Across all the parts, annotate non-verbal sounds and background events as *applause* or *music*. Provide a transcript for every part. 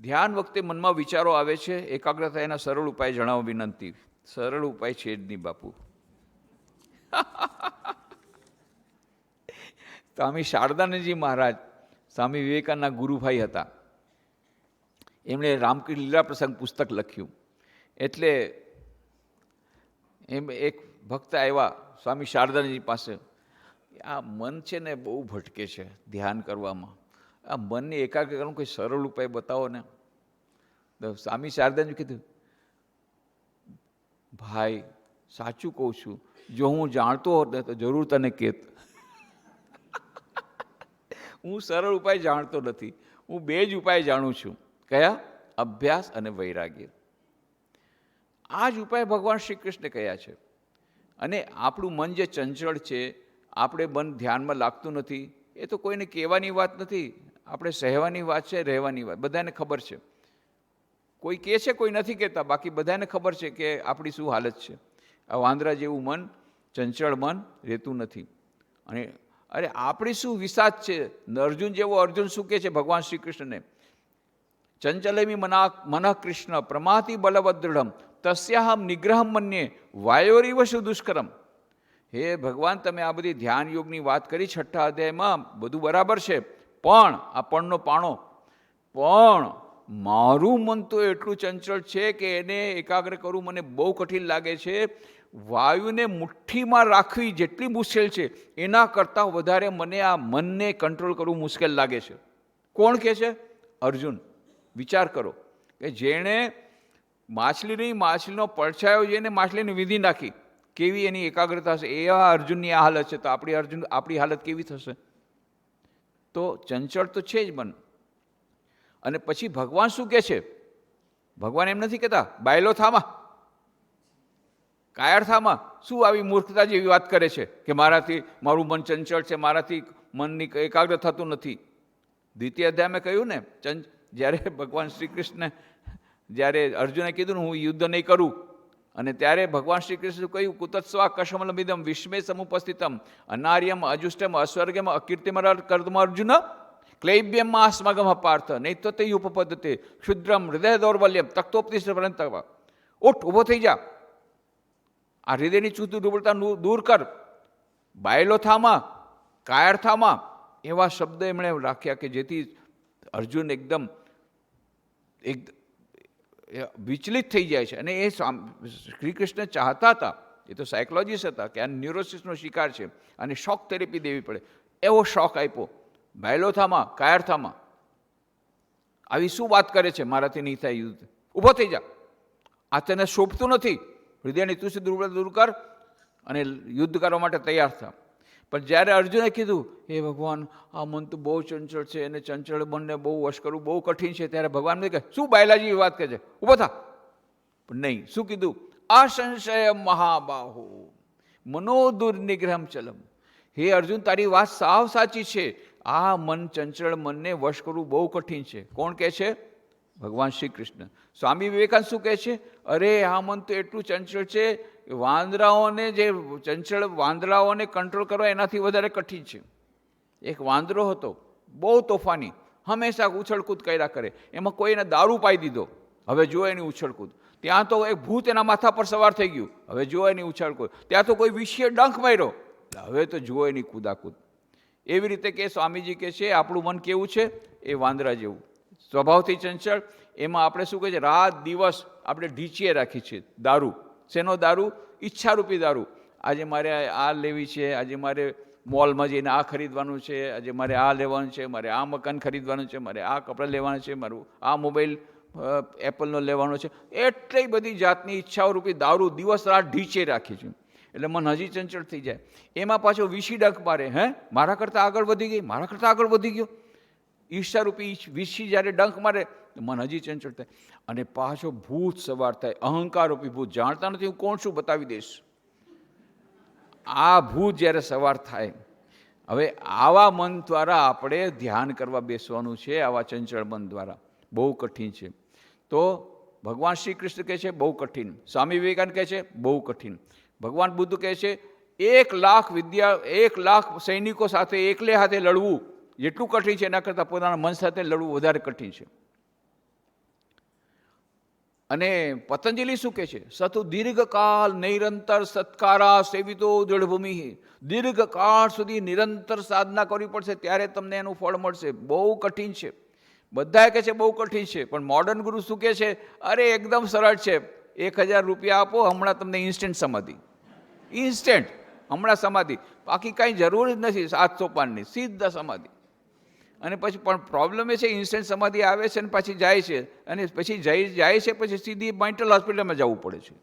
ધ્યાન વખતે મનમાં વિચારો આવે છે એકાગ્રતા એના સરળ ઉપાય જણાવો વિનંતી. સરળ ઉપાય છે જ નહીં બાપુ. *laughs* સ્વામી શારદાનંદજી મહારાજ, સ્વામી વિવેકાનંદના ગુરુભાઈ હતા. એમણે રામકૃષ્ણ લીલા પ્રસંગ પુસ્તક લખ્યું. એટલે એમ એક ભક્ત આવ્યા સ્વામી શારદાનંદજી પાસે. આ મન છે ને બહુ ભટકે છે ધ્યાન કરવામાં. આ મનને એકાગ્ર કરવાનો કોઈ સરળ ઉપાય બતાવો ને. સ્વામી શારદાને કીધું, ભાઈ, સાચું કહું છું, જો હું જાણતો હોત ને તો જરૂર તને કહેત *laughs* હું સરળ ઉપાય જાણતો નથી. હું બે જ ઉપાય જાણું છું. કયા? અભ્યાસ અને વૈરાગ્ય. આ જ ઉપાય ભગવાન શ્રી કૃષ્ણે કયા છે. અને આપણું મન જે ચંચળ છે, આપણે મન ધ્યાનમાં લાગતું નથી, એ તો કોઈને કહેવાની વાત નથી. આપણે સહેવાની વાત છે, રહેવાની વાત. બધાને ખબર છે. કોઈ કહે છે, કોઈ નથી કહેતા. બાકી બધાને ખબર છે કે આપણી શું હાલત છે. આ વાંદરા જેવું મન, ચંચળ મન રહેતું નથી. અને અરે, આપણી શું વિષાદ છે? અર્જુન જેવો અર્જુન શું કહે છે? ભગવાન શ્રી કૃષ્ણને ચંચલમી મના, મનઃ કૃષ્ણ પ્રમાતિ બલવદ્રઢમ તસ્યાહમ નિગ્રહમ મન્યે, વાયોરીવ દુષ્કરમ? હે ભગવાન, તમે આ બધી ધ્યાન યોગની વાત કરી, છઠ્ઠા અધ્યાયમાં બધું બરાબર છે. પણ, આ પણનો પાણો, પણ મારું મન તો એટલું ચંચળ છે કે એને એકાગ્ર કરવું મને બહુ કઠિન લાગે છે. વાયુને મુઠ્ઠીમાં રાખવી જેટલી મુશ્કેલ છે, એના કરતાં વધારે મને આ મનને કંટ્રોલ કરવું મુશ્કેલ લાગે છે. કોણ કહે છે? અર્જુન. વિચાર કરો કે જેણે માછલીની માછલીનો પડછાયો જઈને માછલીને વિધિ નાખી, કેવી એની એકાગ્રતા હશે? એવા અર્જુનની આ હાલત છે, તો આપણી અર્જુન, આપણી હાલત કેવી થશે? તો ચંચળ તો છે જ મન. અને પછી ભગવાન શું કહે છે? ભગવાન એમ નથી કહેતા, બાયલો થામાં. કાયરથામાં શું આવી મૂર્ખતા જેવી વાત કરે છે કે મારાથી મારું મન ચંચળ છે, મારાથી મનની એકાગ્ર થતું નથી? દ્વિતીય અધ્યાયમાં કહ્યું ને, ચંચ, જ્યારે ભગવાન શ્રી કૃષ્ણ જ્યારે અર્જુને કીધું ને, હું યુદ્ધ નહીં કરું અને ત્યારે ભગવાન શ્રી કૃષ્ણ કહ્યું કુતત્સ્વા કશમલમિદમ વિશ્વે સમુપસ્થિતમ અનાર્યમ, અજુષ્ટમ, અસ્વર્ગમ અકીર્તિમ કર્દમ અર્જુન ક્લૈબ્યમ આસ્મગમ પાર્થ નહીં તો તે ઉપપદ્ધતે ક્ષુદ્રમ હૃદય દૌર્બલ્યમ તક્તોપતિષ્ઠ પરંત ઉઠ, ઊભો થઈ જા. આ હૃદયની ચૂતું દુર્બળતા દૂર કર. બાયલોથામાં કાયરથામાં એવા શબ્દ એમણે રાખ્યા કે જેથી અર્જુન એકદમ, એક વિચલિત થઈ જાય છે. અને એ શ્રી કૃષ્ણ ચાહતા હતા, એ તો સાયકોલોજીસ્ટ હતા, કે આ ન્યુરોસિસનો શિકાર છે અને શોક થેરેપી દેવી પડે. એવો શોખ આપ્યો. બાયલોથામાં કાયરથામાં. આવી શું વાત કરે છે? મારાથી નહીં થાય યુદ્ધ. ઊભો થઈ જા. આ તને શોભતું નથી. હૃદયની તુષ્ટ દુર્બળ દૂર કર અને યુદ્ધ કરવા માટે તૈયાર થા. પણ જ્યારે અર્જુને કીધું, હે ભગવાન, આ મન તો બહુ ચંચળ છે અને ચંચળ મનને બહુ વશ કરવું બહુ કઠિન છે. ત્યારે ભગવાન કહે, શું બાયલાજી વાત કહે છે? ઊભો થા. પણ નહીં, શું કીધું? આ મહાબાહુ મહાબાહો દુર્નિગ્રહમ ચલમ. હે અર્જુન, તારી વાત સાવ સાચી છે. આ મન ચંચળ મનને વશ કરવું બહુ કઠિન છે. કોણ કહે છે? ભગવાન શ્રી કૃષ્ણ. સ્વામી વિવેકાનંદ શું કહે છે? અરે, આ મન તો એટલું ચંચળ છે વાંદરાઓને જે ચંચળ વાંદરાઓને કંટ્રોલ કરવા એનાથી વધારે કઠિન છે. એક વાંદરો હતો, બહુ તોફાની, હંમેશા ઉછળકૂદ કર્યા કરે. એમાં કોઈને દારૂ પાઈ દીધો. હવે જો એની ઉછળકૂદ. ત્યાં તો એક ભૂત એના માથા પર સવાર થઈ ગયું. હવે જો એની ઉછળકૂદ. ત્યાં તો કોઈ વિષય ડંખ માર્યો. હવે તો જુઓ એની કૂદાકૂદ. એવી રીતે કે સ્વામીજી કે છે, આપણું મન કેવું છે? એ વાંદરા જેવું. સ્વભાવથી ચંચળ. એમાં આપણે શું કહે છે? રાત દિવસ આપણે ઢીચીએ રાખી છીએ દારૂ. શેનો દારૂ? ઈચ્છારૂપી દારૂ. આજે મારે આ લેવી છે, આજે મારે મોલમાં જઈને આ ખરીદવાનું છે, આજે મારે આ લેવાનું છે, મારે આ મકાન ખરીદવાનું છે, મારે આ કપડાં લેવાના છે, મારું આ મોબાઈલ એપલનો લેવાનો છે. એટલી બધી જાતની ઈચ્છાઓ દારૂ દિવસ રાત ઢીચે રાખી છે. એટલે મન હજી ચંચળ થઈ જાય. એમાં પાછો વિશી ડંક મારે, હે? મારા કરતાં આગળ વધી ગઈ, મારા કરતાં આગળ વધી ગયો. ઈર્ષારૂપી વિશી જ્યારે ડંખ મારે મન હજી ચંચળ થાય. અને પાછો ભૂત સવાર થાય. અહંકારોપી ભૂત. જાણતા નથી હું કોણ છું બતાવી દઈશ. આ ભૂત જ્યારે સવાર થાય, હવે આવા મન દ્વારા આપણે ધ્યાન કરવા બેસવાનું છે, આવા ચંચળ મન દ્વારા. બહુ કઠિન છે. તો ભગવાન શ્રી કૃષ્ણ કહે છે, બહુ કઠિન. સ્વામી વિવેકાનંદ કહે છે, બહુ કઠિન. ભગવાન બુદ્ધ કહે છે, એક લાખ વિદ્યા, એક લાખ સૈનિકો સાથે એકલે હાથે લડવું, જેટલું કઠિન છે, એના કરતાં પોતાના મન સાથે લડવું વધારે કઠિન છે. અને પતંજલિ શું કહે છે? સતુ દીર્ઘકાલ નિરંતર સત્કારા સેવિતો દૃઢભૂમિ દીર્ઘકાળ સુધી નિરંતર સાધના કરવી પડશે, ત્યારે તમને એનું ફળ મળશે. બહુ કઠિન છે. બધા કહે છે બહુ કઠિન છે, પણ મોડર્ન ગુરુ શું કહે છે? અરે, એકદમ સરળ છે. એક હજાર રૂપિયા આપો, હમણાં તમને ઇન્સ્ટન્ટ સમાધિ. ઇન્સ્ટન્ટ હમણાં સમાધિ. બાકી કાંઈ જરૂર જ નથી સાતસો પાનની સીધા સમાધિ. અને પછી પણ પ્રોબ્લેમ એ છે ઇન્સ્ટન્ટ સમાધિ આવે છે અને પાછી જાય છે. અને પછી જઈ, જાય છે, પછી સીધી મેન્ટલ હોસ્પિટલમાં જવું પડે છે.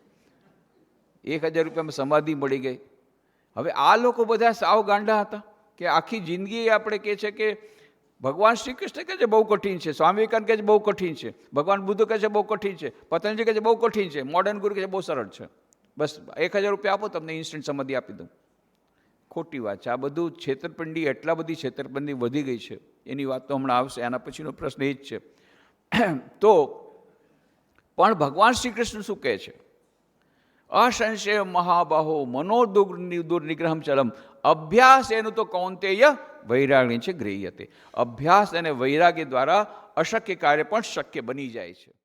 એક હજાર રૂપિયામાં સમાધિ મળી ગઈ. હવે આ લોકો બધા સાવ ગાંડા હતા કે આખી જિંદગી આપણે કહે છે કે ભગવાન શ્રી કૃષ્ણ કહે છે બહુ કઠિન છે, સ્વામી વિવેકાનંદ કહે છે બહુ કઠિન છે, ભગવાન બુદ્ધ કહે છે બહુ કઠિન છે, પતંજલિ કહે છે બહુ કઠિન છે મોડર્ન ગુરુ કહે છે બહુ સરળ છે. બસ એક હજાર રૂપિયા આપો, તમને ઇન્સ્ટન્ટ સમાધિ આપી દઉં. ખોટી વાત છે. આ બધું છેતરપિંડી, એટલા બધી છેતરપિંડી વધી ગઈ છે. એની વાત તો હમણાં આવશે. આના પછીનો પ્રશ્ન એ જ છે. *clears throat* તો, પણ ભગવાન શ્રી કૃષ્ણ શું કહે છે? અસંશય મહાબાહો મનોદુર્નિગ્રહમ ચલમ. અભ્યાસ એનું તો કૌંતેય વૈરાગણી છે ગૃહ્યતે અભ્યાસ અને વૈરાગ્ય દ્વારા અશક્ય કાર્ય પણ શક્ય બની જાય છે.